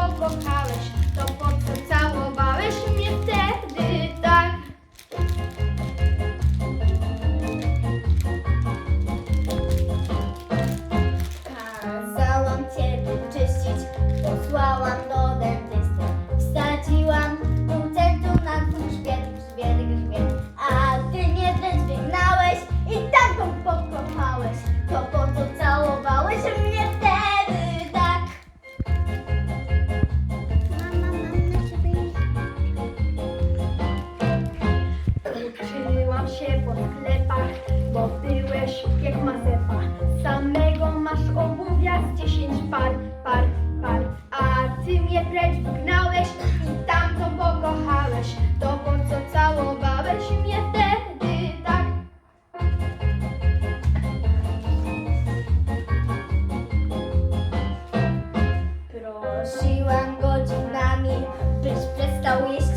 tamtą pokochałeś. To Uczyłam się po sklepach, bo byłeś jak mazepa. Samego masz obuwia z dziesięć par, par, par. A ty mnie precz wygnałeś i tamtą pokochałeś. To po co całowałeś mnie wtedy tak? Prosiłam godzinami, byś przestał jeść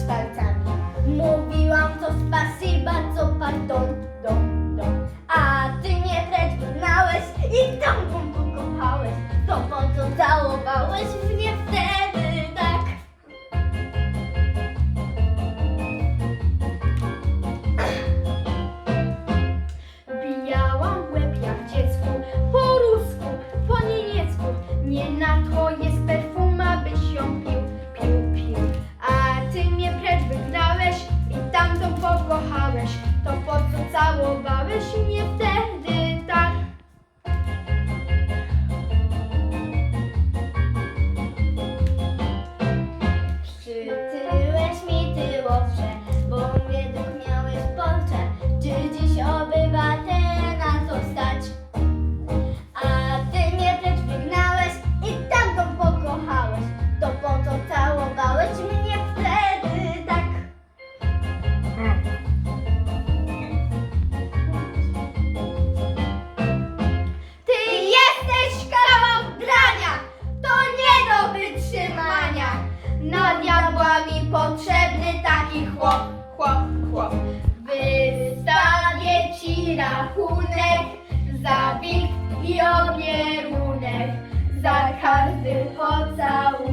całowałeś mnie wtedy tak? Bijałam łeb jak dziecku, po rusku, po niemiecku. Nie na to jest perfuma, byś ją pił, pił, pił. A ty mnie precz wygnałeś i tamtą pokochałeś. To po co całowałeś mnie taki chłop, chłop, chłop. Wystawię ci rachunek za wilk i za każdy pocałunek.